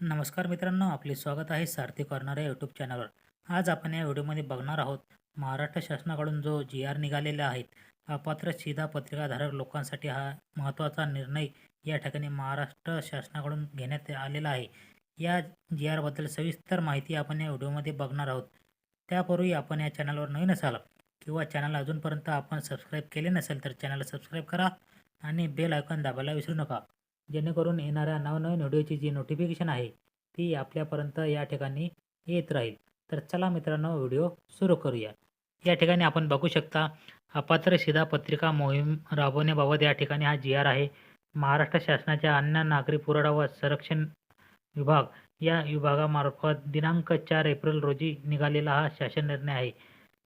नमस्कार मित्रांनो आपले स्वागत आहे सारथी कॉर्नर या यूट्यूब चॅनलवर आज आपण या व्हिडिओमध्ये बघणार आहोत महाराष्ट्र शासनाकडून जो जी आर निघालेला आहे अपात्र शिधा पत्रिकाधारक लोकांसाठी हा महत्त्वाचा निर्णय या ठिकाणी महाराष्ट्र शासनाकडून घेण्यात आलेला आहे. या जी आरबद्दल सविस्तर माहिती आपण या व्हिडिओमध्ये बघणार आहोत. त्यापूर्वी आपण या चॅनलवर नवीन असाल किंवा चॅनल अजूनपर्यंत आपण सबस्क्राईब केले नसेल तर चॅनलला सबस्क्राईब करा आणि बेल आयकॉन दाबायला विसरू नका. जेणेकरून येणाऱ्या नवनवीन व्हिडिओची जी नोटिफिकेशन आहे ती आपल्यापर्यंत या ठिकाणी येत राहील. तर चला मित्रांनो व्हिडिओ सुरू करूया. या ठिकाणी आपण बघू शकता अपात्र शिधा पत्रिका मोहीम राबवण्याबाबत या ठिकाणी हा जी आर आहे. महाराष्ट्र शासनाच्या अन्न नागरी पुरवठा व संरक्षण विभाग या विभागामार्फत दिनांक चार एप्रिल रोजी निघालेला हा शासन निर्णय आहे.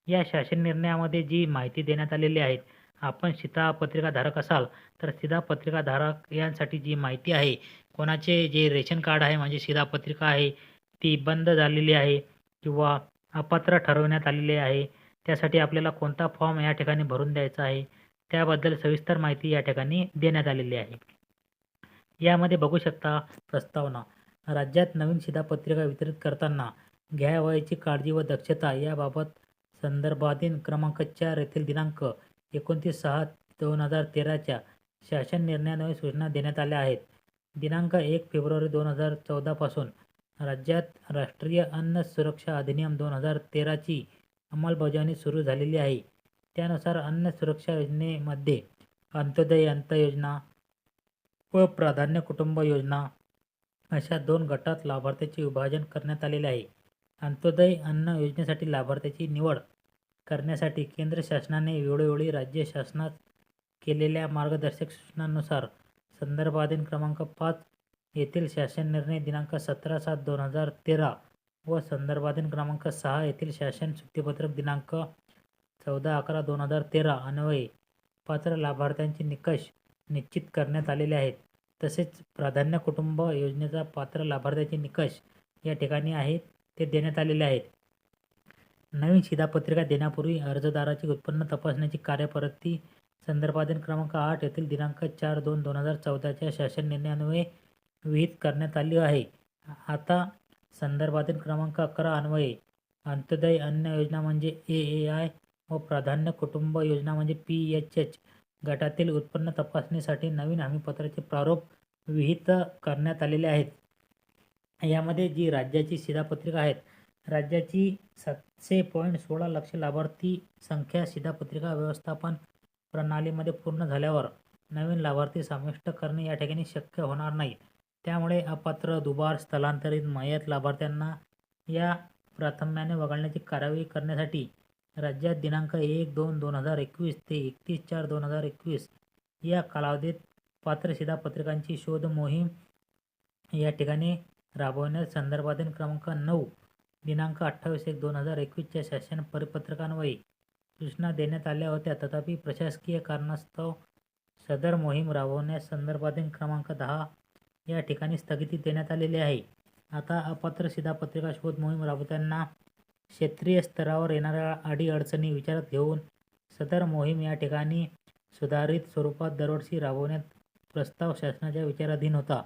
या शासन निर्णयामध्ये जी माहिती देण्यात आलेली आहे आपण शिधापत्रिकाधारक असाल तर शिधापत्रिकाधारक यांसाठी जी माहिती आहे कोणाचे जे रेशन कार्ड आहे म्हणजे शिधापत्रिका आहे ती बंद झालेली आहे किंवा अपात्र ठरवण्यात आलेली आहे त्यासाठी आपल्याला कोणता फॉर्म या ठिकाणी भरून द्यायचा आहे त्याबद्दल सविस्तर माहिती या ठिकाणी देण्यात आलेली आहे. यामध्ये बघू शकता प्रस्तावना. राज्यात नवीन शिधापत्रिका वितरित करताना घ्यावयाची काळजी व दक्षता याबाबत संदर्भाधीन क्रमांक चार येथील दिनांक एकोणतीस सहा दोन हजार तेराच्या शासन निर्णयान्वये सूचना देण्यात आल्या आहेत. दिनांक एक फेब्रुवारी दोन हजार चौदापासून राज्यात राष्ट्रीय अन्न सुरक्षा अधिनियम दोन हजार तेराची अंमलबजावणी सुरू झालेली आहे. त्यानुसार अन्न सुरक्षा योजनेमध्ये अंत्योदय अंत योजना व प्राधान्य कुटुंब योजना अशा दोन गटात लाभार्थ्याचे विभाजन करण्यात आलेले आहे. अंत्योदय अन्न योजनेसाठी लाभार्थ्याची निवड करण्यासाठी केंद्र शासनाने वेळोवेळी राज्य शासनात केलेल्या मार्गदर्शक सूचनांनुसार संदर्भाधीन क्रमांक पाच येथील शासन निर्णय दिनांक सतरा सात दोन हजार तेरा व संदर्भाधीन क्रमांक सहा येथील शासन चुक्तीपत्रक दिनांक चौदा अकरा दोन हजार तेरा अन्वये पात्र लाभार्थ्यांचे निकष निश्चित करण्यात आलेले आहेत. तसेच प्राधान्य कुटुंब योजनेचा पात्र लाभार्थ्याचे निकष या ठिकाणी आहेत ते देण्यात आलेले आहेत. नवीन शिधापत्रिका देण्यापूर्वी अर्जदाराची उत्पन्न तपासण्याची कार्यपद्धती संदर्भाधीन क्रमांक आठ येथील दिनांक चार दोन दोन हजार चौदाच्या शासन निर्णयान्वये विहित करण्यात आली आहे. आता संदर्भातील क्रमांक अकरा अन्वये अंत्योदय अन्न योजना म्हणजे ए ए आय व प्राधान्य कुटुंब योजना म्हणजे पी एच एच गटातील उत्पन्न तपासणीसाठी नवीन हमीपत्राचे प्रारूप विहित करण्यात आलेले आहेत. यामध्ये जी राज्याची शिधापत्रिका आहेत राज्याची सातशे पॉईंट सोळा लक्ष लाभार्थी संख्या शिधापत्रिका व्यवस्थापन प्रणालीमध्ये पूर्ण झाल्यावर नवीन लाभार्थी समाविष्ट करणे या ठिकाणी शक्य होणार नाही. त्यामुळे अपात्र दुबार स्थलांतरित मयत लाभार्थ्यांना या प्राथम्याने वगळण्याची कारवाई करण्यासाठी राज्यात दिनांक एक दोन दोन हजार एकवीस ते एकतीस चार दोन हजार एकवीस या कालावधीत पात्र शिधापत्रिकांची शोध मोहीम या ठिकाणी राबवण्यास संदर्भातील क्रमांक नऊ दिनांक अठ्ठावीस एक दोन हजार एकवीसच्या शासन परिपत्रकान्वये सूचना देण्यात आल्या होत्या. तथापि प्रशासकीय कारणास्तव सदर मोहीम राबवण्यास संदर्भाधीन क्रमांक दहा या ठिकाणी स्थगिती देण्यात आलेली आहे. आता अपात्र शिधापत्रिका शोध मोहीम राबवताना क्षेत्रीय स्तरावर येणाऱ्या अडीअडचणी विचारात घेऊन सदर मोहीम या ठिकाणी सुधारित स्वरूपात दरवर्षी राबवण्यात प्रस्ताव शासनाच्या विचाराधीन होता.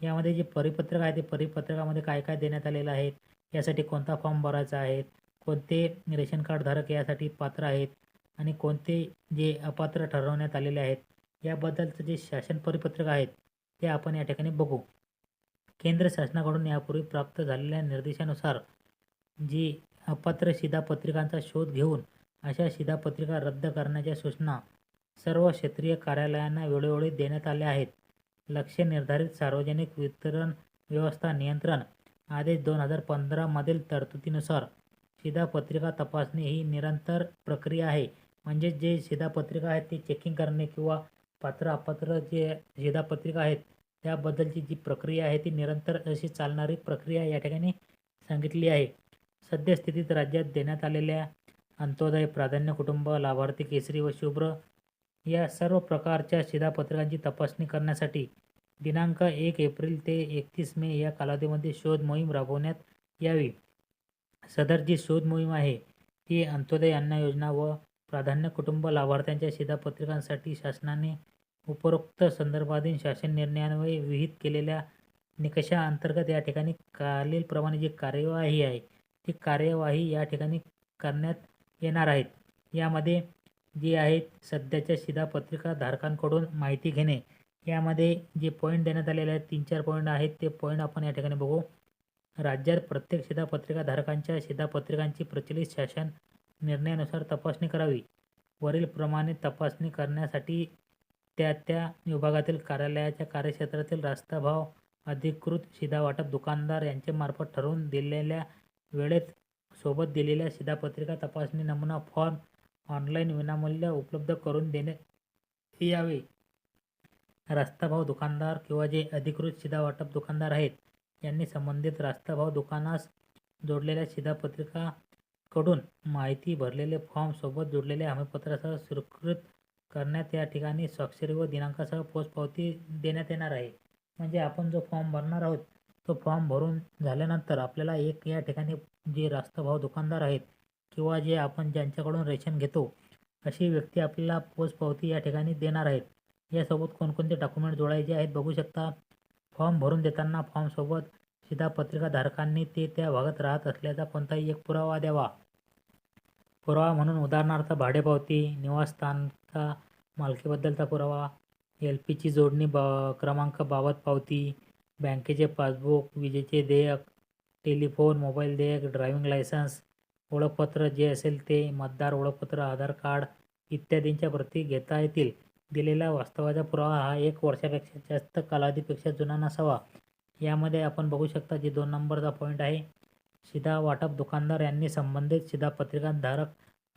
यामध्ये जे परिपत्रक आहे ते परिपत्रकामध्ये काय काय देण्यात आलेलं आहे? यासाठी कोणता फॉर्म भरायचा आहे? कोणते रेशन कार्डधारक यासाठी पात्र आहेत? आणि कोणते जे अपात्र ठरवण्यात आलेले आहेत? याबद्दलचं जे शासन परिपत्रक आहेत ते आपण या ठिकाणी बघू. केंद्र शासनाकडून यापूर्वी प्राप्त झालेल्या निर्देशानुसार जी अपात्र शिधापत्रिकांचा शोध घेऊन अशा शिधापत्रिका रद्द करण्याच्या सूचना सर्व क्षेत्रीय कार्यालयांना वेळोवेळी देण्यात आल्या आहेत. लक्ष्य निर्धारित सार्वजनिक वितरण व्यवस्था नियंत्रण आदेश दोन हजार पंधरामधील तरतुदीनुसार शिधापत्रिका तपासणे ही निरंतर प्रक्रिया आहे. म्हणजे जे शिधापत्रिका आहेत ते चेकिंग करणे किंवा पात्र अपात्र जे शिधापत्रिका आहेत त्याबद्दलची जी प्रक्रिया आहे ती निरंतर अशी चालणारी प्रक्रिया या ठिकाणी सांगितली आहे. सद्यस्थितीत राज्यात देण्यात आलेल्या अंत्योदय प्राधान्य कुटुंब लाभार्थी केसरी व शुभ्र या सर्व प्रकारच्या शिधापत्रिकांची तपासणी करण्यासाठी दिनांक एक एप्रिल ते एकतीस मे या कालावधीमध्ये शोध मोहीम राबवण्यात यावी. सदर जी शोध मोहीम आहे ती अंत्योदय अन्न योजना व प्राधान्य कुटुंब लाभार्थ्यांच्या शिधापत्रिकांसाठी शासनाने उपरोक्त संदर्भाधीन शासन निर्णयान्वये विहित केलेल्या निकषाअंतर्गत या ठिकाणी खालीलप्रमाणे जी कार्यवाही आहे ती कार्यवाही या ठिकाणी करण्यात येणार आहेत. यामध्ये जी आहेत सध्याच्या शिधापत्रिका धारकांकडून माहिती घेणे यामध्ये जे पॉईंट देण्यात आलेले आहेत तीन चार पॉईंट आहेत ते पॉईंट आपण या ठिकाणी बघू. राज्यात प्रत्येक शिधापत्रिका धारकांच्या शिधापत्रिकांची प्रचलित शासन निर्णयानुसार तपासणी करावी. वरील प्रमाणे तपासणी करण्यासाठी त्या त्या विभागातील कार्यालयाच्या कार्यक्षेत्रातील रास्ताभाव अधिकृत शिधावाटप दुकानदार यांच्यामार्फत ठरवून दिलेल्या वेळेत सोबत दिलेल्या शिधापत्रिका तपासणी नमुना फॉर्म ऑनलाईन विनामूल्य उपलब्ध करून देण्यात यावे. रास्ताभाव दुकानदार किंवा जे अधिकृत शिधावाटप दुकानदार आहेत यांनी संबंधित रास्ताभाव दुकानास जोडलेल्या शिधापत्रिकाकडून माहिती भरलेले फॉर्म सोबत जोडलेले हमीपत्रासह स्वीकृत करण्यात या ठिकाणी स्वाक्षरी व दिनांकासह पोचपावती देण्यात येणार आहे. म्हणजे आपण जो फॉर्म भरणार आहोत तो फॉर्म भरून झाल्यानंतर आपल्याला एक या ठिकाणी जे रास्ताभाव दुकानदार आहेत किंवा जे आपण ज्यांच्याकडून रेशन घेतो अशी व्यक्ती आपल्याला पोचपावती या ठिकाणी देणार आहेत. यासोबत कोणकोणते डॉक्युमेंट जोडायचे आहेत बघू शकता. फॉर्म भरून देताना फॉर्मसोबत शिधापत्रिका पत्रिकाधारकांनी ते त्या भागात राहत असल्याचा कोणताही एक पुरावा द्यावा. पुरावा म्हणून उदाहरणार्थ भाडेपावती निवासस्थानचा मालकीबद्दलचा पुरावा एल पीची जोडणी ब क्रमांक बाबत पावती बँकेचे पासबुक विजेचे देयक टेलिफोन मोबाईल देयक ड्रायव्हिंग लायसन्स ओळखपत्र जे असेल ते मतदार ओळखपत्र आधार कार्ड इत्यादींच्या प्रती घेता येतील. दिलेला वास्तवाचा पुरावा हा एक वर्षापेक्षा जास्त कालावधीपेक्षा जुना नसावा. यामध्ये आपण बघू शकता जे दोन नंबरचा पॉईंट आहे. शिधा वाटप दुकानदार यांनी संबंधित शिधापत्रिका पत्रिकाधारक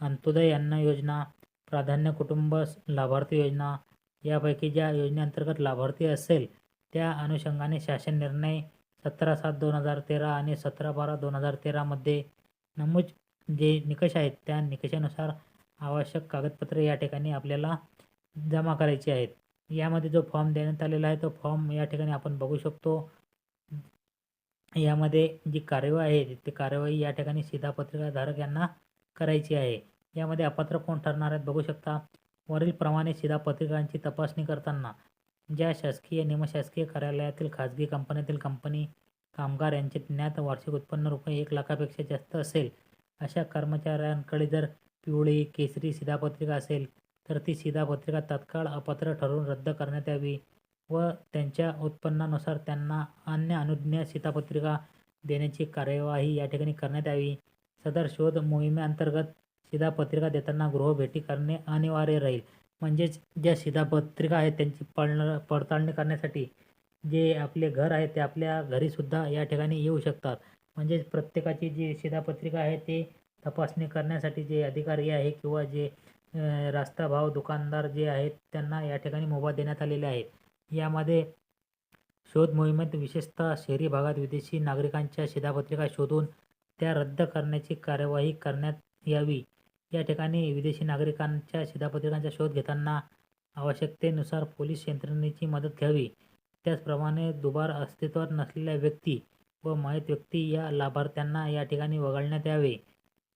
अंत्योदय अन्न योजना प्राधान्य कुटुंब लाभार्थी योजना यापैकी ज्या योजनेअंतर्गत लाभार्थी असेल त्या अनुषंगाने शासन निर्णय सतरा सात दोन हजार तेरा आणि सतरा बारा दोन हजार तेरामध्ये नमूद जे निकष आहेत त्या निकषानुसार आवश्यक कागदपत्रे या ठिकाणी आपल्याला जमा करायचे आहेत. यामध्ये जो फॉर्म देण्यात आलेला आहे तो फॉर्म या ठिकाणी आपण बघू शकतो. यामध्ये जी कार्यवाही आहे ती कार्यवाही या ठिकाणी शिधापत्रिकाधारक यांना करायची आहे. यामध्ये अपात्र कोण ठरणार आहेत बघू शकता. वरीलप्रमाणे शिधापत्रिकांची तपासणी करताना ज्या शासकीय निमशासकीय कार्यालयातील खाजगी कंपन्यातील कंपनी कामगार यांचे ज्ञात वार्षिक उत्पन्न रुपये एक लाखापेक्षा जास्त असेल. अशा कर्मचाऱ्यांकडे जर पिवळी केसरी शिधापत्रिका असेल तर ती शिधापत्रिका तात्काळ अपात्र ठरवून रद्द करण्यात यावी व त्यांच्या उत्पन्नानुसार त्यांना अन्य अनुज्ञ शिधापत्रिका देण्याची कार्यवाही या ठिकाणी करण्यात यावी. सदर शोध मोहिमेअंतर्गत शिधापत्रिका देताना गृहभेटी करणे अनिवार्य राहील. म्हणजेच ज्या शिधापत्रिका आहेत त्यांची पडण पडताळणी करण्यासाठी जे आपले घर आहे ते आपल्या घरीसुद्धा या ठिकाणी येऊ शकतात. म्हणजेच प्रत्येकाची जी शिधापत्रिका आहे ते तपासणी करण्यासाठी जे अधिकारी आहे किंवा जे रास्ता भाव दुकानदार जे आहेत त्यांना या ठिकाणी मोबा देण्यात आलेले आहेत. यामध्ये शोध मोहिमेत विशेषतः शहरी भागात विदेशी नागरिकांच्या शिधापत्रिका शोधून त्या रद्द करण्याची कार्यवाही करण्यात यावी. या ठिकाणी विदेशी नागरिकांच्या शिधापत्रिकांचा शोध घेताना आवश्यकतेनुसार पोलीस यंत्रणेची मदत घ्यावी. त्याचप्रमाणे दुबार अस्तित्वात नसलेल्या व्यक्ती व माहीत व्यक्ती या लाभार्थ्यांना या ठिकाणी वगळण्यात यावे.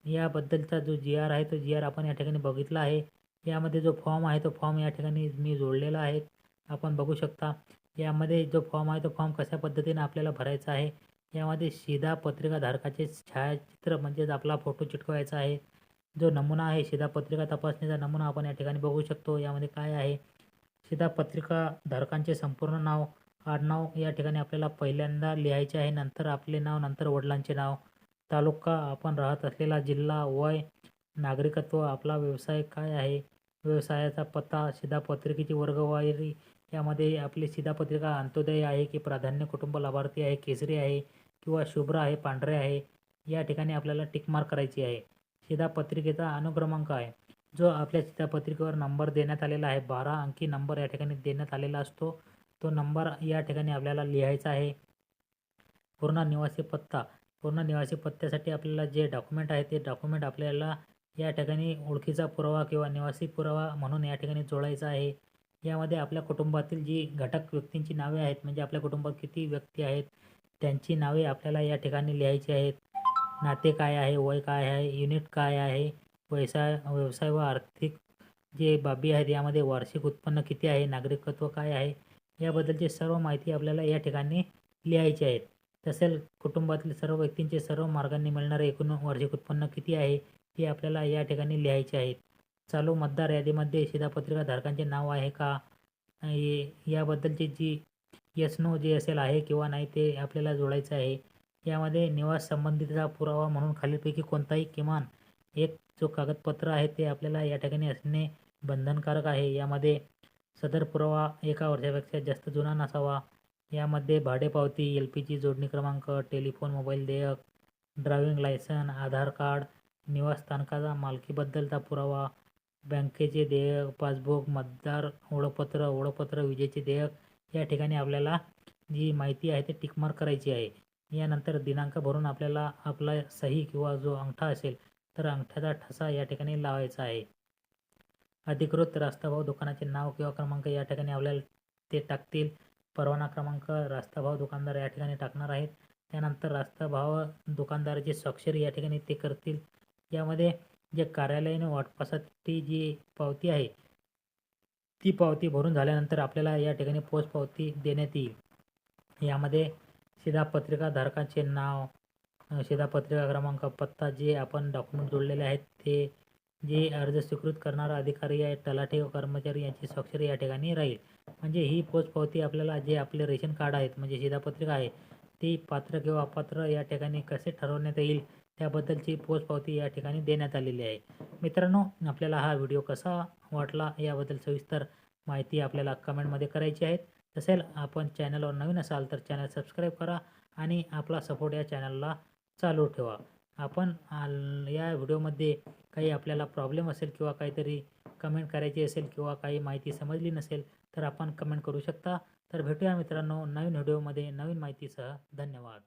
याबद्दलचा जो जी आर आहे तो जी आर आपण या ठिकाणी बघितला आहे. यामध्ये जो फॉर्म आहे तो फॉर्म या ठिकाणी मी जोडलेला आहे. आपण बघू शकता. यामध्ये जो फॉर्म आहे तो फॉर्म कशा पद्धतीने आपल्याला भरायचा आहे? यामध्ये शिधापत्रिका धारकाचे छायाचित्र म्हणजेच आपला फोटो चिटकवायचा आहे. जो नमुना आहे शिधापत्रिका तपासणीचा नमुना आपण या ठिकाणी बघू शकतो. यामध्ये काय आहे? शिधापत्रिका धारकांचे संपूर्ण नाव आडनाव या ठिकाणी आपल्याला पहिल्यांदा लिहायचे आहे. नंतर आपले नाव नंतर वडिलांचे नाव. तालुका आपण राहत असलेला जिल्हा वय नागरिकत्व आपला व्यवसाय काय आहे? व्यवसायाचा पत्ता शिधापत्रिकेची वर्गवारी यामध्ये आपली शिधापत्रिका अंत्योदय आहे की प्राधान्य कुटुंब लाभार्थी आहे केसरी आहे किंवा शुभ्र आहे पांढरे आहे या ठिकाणी आपल्याला टिकमार्क करायची आहे. शिधापत्रिकेचा अनुक्रमांक आहे. जो आपल्या शिधापत्रिकेवर नंबर देण्यात आलेला आहे बारा अंकी नंबर या ठिकाणी देण्यात आलेला असतो. तो नंबर या ठिकाणी आपल्याला लिहायचा आहे. पूर्ण निवासी पत्ता पूर्ण निवासी पत्त्यासाठी आपल्याला जे डॉक्युमेंट आहे ते डॉक्युमेंट आपल्याला या ठिकाणी ओळखीचा पुरावा किंवा निवासी पुरावा म्हणून या ठिकाणी जोडायचा आहे. यामध्ये आपल्या कुटुंबातील जी घटक व्यक्तींची नावे आहेत म्हणजे आपल्या कुटुंबात किती व्यक्ती आहेत त्यांची नावे आपल्याला या ठिकाणी लिहायची आहेत. नाते काय आहे वय काय आहे युनिट काय आहे व्यवसाय व्यवसाय व आर्थिक जे बाबी आहेत यामध्ये वार्षिक उत्पन्न किती आहे नागरिकत्व काय आहे याबद्दलची सर्व माहिती आपल्याला या ठिकाणी लिहायची आहेत तसेल कुटुंबातील सर्व व्यक्तींचे सर्व मार्गांनी मिळणारे एकूण वार्षिक उत्पन्न किती आहे ते आपल्याला या ठिकाणी लिहायचे आहेत चालू मतदार यादीमध्ये शिधापत्रिका धारकांचे नाव आहे का? हे- याबद्दलची जी यस नो जे असेल आहे किंवा नाही ते आपल्याला जोडायचं आहे. यामध्ये निवास संबंधितचा पुरावा म्हणून खालीलपैकी कोणताही किमान एक जो कागदपत्र आहे ते आपल्याला या ठिकाणी असणे बंधनकारक आहे. यामध्ये सदर पुरावा एका वर्षापेक्षा जास्त जुना नसावा. यामध्ये भाडेपावती एल पी जी जोडणी क्रमांक टेलिफोन मोबाईल देयक ड्रायव्हिंग लायसन आधार कार्ड निवासस्थानकाचा मालकीबद्दलचा पुरावा बँकेचे देयक पासबुक मतदार ओळखपत्र ओळखपत्र विजेचे देयक या ठिकाणी आपल्याला जी माहिती आहे ती टिकमार करायची आहे. यानंतर दिनांक भरून आपल्याला आपला सही किंवा जो अंगठा असेल तर अंगठ्याचा ठसा या ठिकाणी लावायचा आहे. अधिकृत रास्ताभाव दुकानाचे नाव किंवा क्रमांक या ठिकाणी आपल्याला ते टाकतील. परवाना क्रमांक रास्ताभाव दुकानदार या ठिकाणी टाकणार आहेत. त्यानंतर रास्ताभाव दुकानदाराची स्वाक्षरी या ठिकाणी ते करतील. यामध्ये जे कार्यालयीन वाटपासाठी जी पावती आहे ती पावती भरून झाल्यानंतर आपल्याला या ठिकाणी पोच पावती देण्यात येईल. यामध्ये शिधापत्रिका धारकांचे नाव शिधापत्रिका क्रमांक पत्ता जे आपण डॉक्युमेंट जोडलेले आहेत ते जे अर्ज स्वीकृत करणारा अधिकारी आहे तलाठी व कर्मचारी यांची स्वाक्षरी या ठिकाणी राहील. म्हणजे ही पोचपावती आपल्याला जे आपले रेशन कार्ड आहेत म्हणजे शिधापत्रिका आहे ती पात्र किंवा अपात्र या ठिकाणी कसे ठरवण्यात येईल त्याबद्दलची पोचपावती या ठिकाणी देण्यात आलेली आहे. मित्रांनो आपल्याला हा व्हिडिओ कसा वाटला याबद्दल सविस्तर माहिती आपल्याला कमेंटमध्ये करायची आहे. तसेल आपण चॅनलवर नवीन असाल तर चॅनल सबस्क्राईब करा आणि आपला सपोर्ट या चॅनलला चालू ठेवा. आपण आल- या व्हिडिओमध्ये काही आपल्याला प्रॉब्लेम असेल किंवा काहीतरी कमेंट करायची असेल किंवा काही माहिती समजली नसेल तर आपण कमेंट करू शकता. तर भेटूया मित्रांनो नवीन व्हिडिओमध्ये नवीन माहितीसह. धन्यवाद.